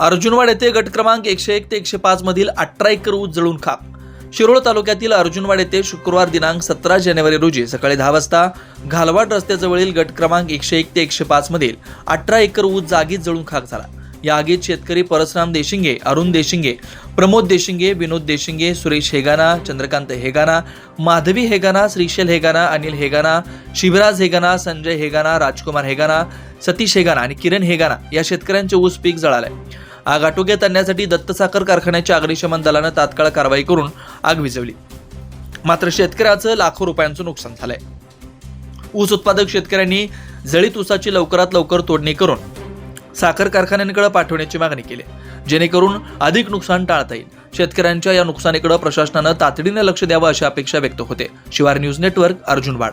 अर्जुनवाड येथे गट क्रमांक एकशे एक ते एकशे पाच मधील अठरा एकर ऊस जळून खाक. शिरोळ तालुक्यातील अर्जुनवाड येथे शुक्रवार दिनांक सतरा जानेवारी रोजी सकाळी दहा वाजता घालवाड रस्त्याजवळील गट क्रमांक एकशे एक ते एकशे पाच मधील अठरा एकर ऊस जागीच जळून खाक झाला. या आगीत शेतकरी परसराम देशिंगे अरुण देशिंगे प्रमोद देशिंगे विनोद देशिंगे सुरेश हेगाना चंद्रकांत हेगाना माधवी हेगाना श्रीशैल हेगाना अनिल हेगाना शिवराज हेगाना संजय हेगाना राजकुमार हेगाना सतीश हेगाना आणि किरण हेगाना या शेतकऱ्यांचे ऊस पीक जळालंय. आग आटोक्यात आणण्यासाठी दत्त साखर कारखान्याच्या अग्निशमन दलानं तात्काळ कारवाई करून आग विझवली. मात्र शेतकऱ्याचं लाखो रुपयांचं नुकसान झालंय. ऊस उत्पादक शेतकऱ्यांनी जळीत ऊसाची लवकरात लवकर तोडणी करून साखर कारखान्यांकडे पाठवण्याची मागणी केली. जेणेकरून अधिक नुकसान टाळता येईल. शेतकऱ्यांच्या या नुकसानीकडे प्रशासनानं तातडीनं लक्ष द्यावं अशी अपेक्षा व्यक्त होते. शिवार न्यूज नेटवर्क अर्जुनवाड